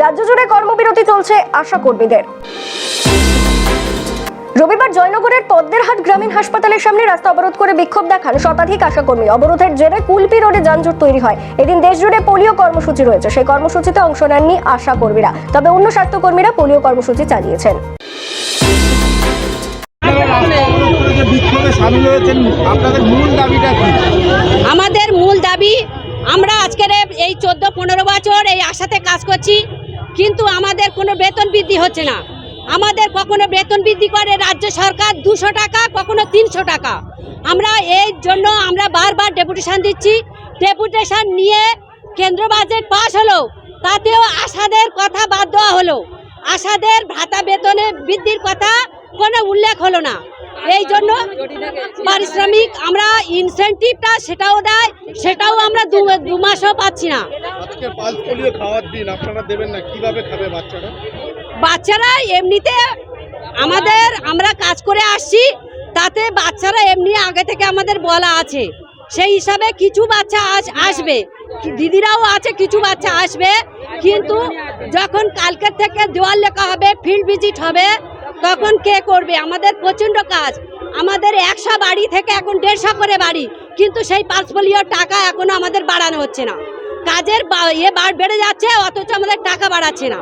রাজ্য জুড়ে কর্মবিরতি চলছে আশা কর্মীদের। রবিবার জয়নগরের পদ্মেরহাট গ্রামীণ হাসপাতালের সামনে রাস্তা অবরোধ করে বিক্ষোভ দেখান শতাধিক আশাকর্মী। অবরোধের জেরে কুলপি রোডে যানজট তৈরি হয়। এদিন দেশজুড়ে পোলিও কর্মসূচি রয়েছে। সেই কর্মসূচিতে অংশ নেননি আশা কর্মীরা তবে অন্য স্বাস্থ্যকর্মীরা পোলিও কর্মসূচি চালিয়েছেন। আমাদের মূল দাবি আমরা আজকের এই চোদ্দ পনেরো বছর এই আশাতে কাজ করছি। কিন্তু আমাদের কোনো বেতন বৃদ্ধি হচ্ছে না। আমাদের কখনো বেতন বৃদ্ধি করে রাজ্য সরকার দুশো টাকা, কখনো তিনশো টাকা। আমরা এই জন্য আমরা বারবার ডেপুটেশন দিচ্ছি। ডেপুটেশন নিয়ে কেন্দ্র বাজেট পাস হলো, তাতেও আশাদের কথা বাদ দেওয়া হলো। আশাদের ভাতা বেতনে বৃদ্ধির কথা কোনো উল্লেখ হলো না। এই জন্য পারিশ্রমিক আমরা ইনসেন্টিভটা সেটাও দেয়, সেটাও আমরা দু মাসও পাচ্ছি না। আজকে পালস পোলিও খাওয়ার দিন আপনারা দেবেন না? কীভাবে খাবে বাচ্চারা? বাচ্চারা এমনিতে আমাদের, আমরা কাজ করে আসছি, তাতে বাচ্চারা এমনি আগে থেকে আমাদের বলা আছে। সেই হিসাবে কিছু বাচ্চা আস আসবে। দিদিরাও আছে, কিছু বাচ্চা আসবে। কিন্তু যখন কালকের থেকে দেওয়াল লেখা হবে ফিল্ড ভিজিট হবে, তখন কে করবে? আমাদের প্রচণ্ড কাজ। আমাদের একশো বাড়ি থেকে এখন দেড়শো করে বাড়ি। কিন্তু সেই পাঁচ টাকা এখনও আমাদের বাড়ানো হচ্ছে না। কাজের বা- ইয়ে বাড় বেড়ে যাচ্ছে অথচ আমাদের টাকা বাড়াচ্ছে না।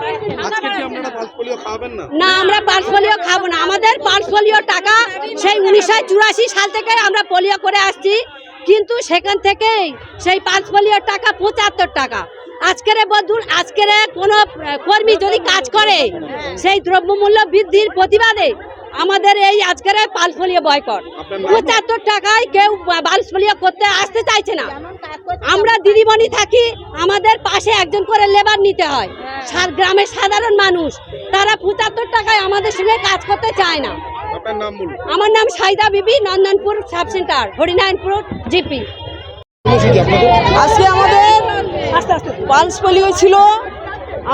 পোলিও না। না? আমরা পালস পোলিও খাব না। আমাদের পালস পোলিও টাকা সেই উনিশশো চুরাশি সাল থেকে আমরা পোলিও করে আসছি। কিন্তু সেখান থেকেই সেই পালস পোলিওর টাকা পঁচাত্তর টাকা। আজকের বদুর আজকের কোনো কর্মী যদি কাজ করে সেই দ্রব্যমূল্য বৃদ্ধির প্রতিবাদে আমাদের এই আজকের পালস পোলিও বয়কট পঁচাত্তর টাকায় কেউ পালস পোলিও করতে আসতে চাইছে না। আমরা দিদিমণি থাকি আমাদের পাশে একজন করে লেবার নিতে হয়। সার গ্রামের সাধারণ মানুষ তারা পঁচাত্তর টাকায় আমাদের সঙ্গে কাজ করতে চায় না। আমার নাম Saida Bibi Nandanpur sub centre Harinarayanpur GP. আজকে আমাদের পালস পোলিও ছিল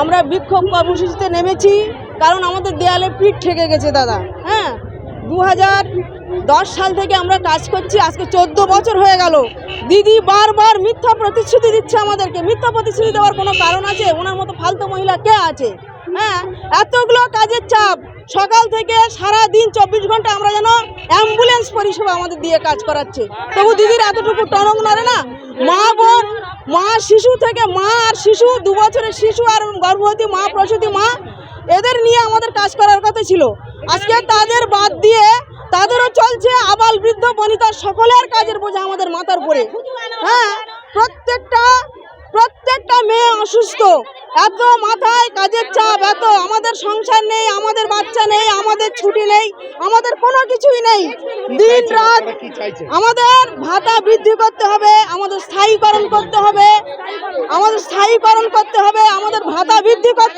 আমরা বিক্ষোভ কর্মসূচিতে নেমেছি। কারণ আমাদের দেয়ালে পিঠ ঠেকে গেছে দাদা হ্যাঁ? দু দশ সাল থেকে আমরা কাজ করছি, আজকে চোদ্দ বছর হয়ে গেল। দিদি বারবার মিথ্যা প্রতিশ্রুতি দিচ্ছে আমাদেরকে, মিথ্যা প্রতিশ্রুতি দেওয়ার কোনো কারণ আছে? ওনার মতো ফালতু মহিলা কে আছে? হ্যাঁ? এতগুলো কাজের চাপ, সকাল থেকে সারা দিন চব্বিশ ঘণ্টা আমরা যেন অ্যাম্বুলেন্স পরিষেবা আমাদের দিয়ে কাজ করাচ্ছে। তবু দিদির এতটুকু টনক নড়ে না? মা বোন, মা শিশু থেকে মা আর শিশু, দু বছরের শিশু আর গর্ভবতী মা, প্রসূতি মা এদের নিয়ে আমাদের কাজ করার কথা ছিল। আজকে তাদের বাদ দিয়ে তাদেরও চলছে আবাল বৃদ্ধ বনিতা সকলের কাজের বোঝা আমাদের মাথার উপরে। হ্যাঁ প্রত্যেকটা প্রত্যেকটা মেয়ে অসুস্থ। এত মাথায় কাজের চাপ এত আমাদের সংসার নেই আমাদের বাচ্চা নেই আমাদের ছুটি নেই আমাদের কোনো কিছুই নেই। দিন রাত আমাদের ভাতা বৃদ্ধি করতে হবে আমাদের স্থায়ীকরণ করতে হবে আমাদের স্থায়ীকরণ করতে হবে আমাদের ভাতা বৃদ্ধি করতে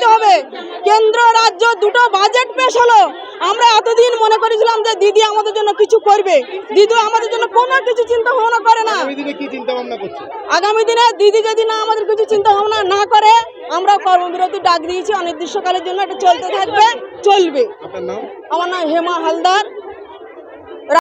কেন্দ্র রাজ্য দুটো বাজেট পেশ হলো। আমরা এতদিন মনে করেছিলাম যে দিদি আমাদের জন্য কিছু করবে। দিদি আমাদের জন্য কোনো কিছু চিন্তা ভাবনা করে না। আগামী দিনে দিদি যদি না আমাদের কিছু চিন্তা ভাবনা না করে আমরা কর্মবিরতি ডাক দিয়েছি অনির্দিষ্টকালের জন্য। এটা চলতে থাকবে চলবে। আমার নাম হেমা হালদার।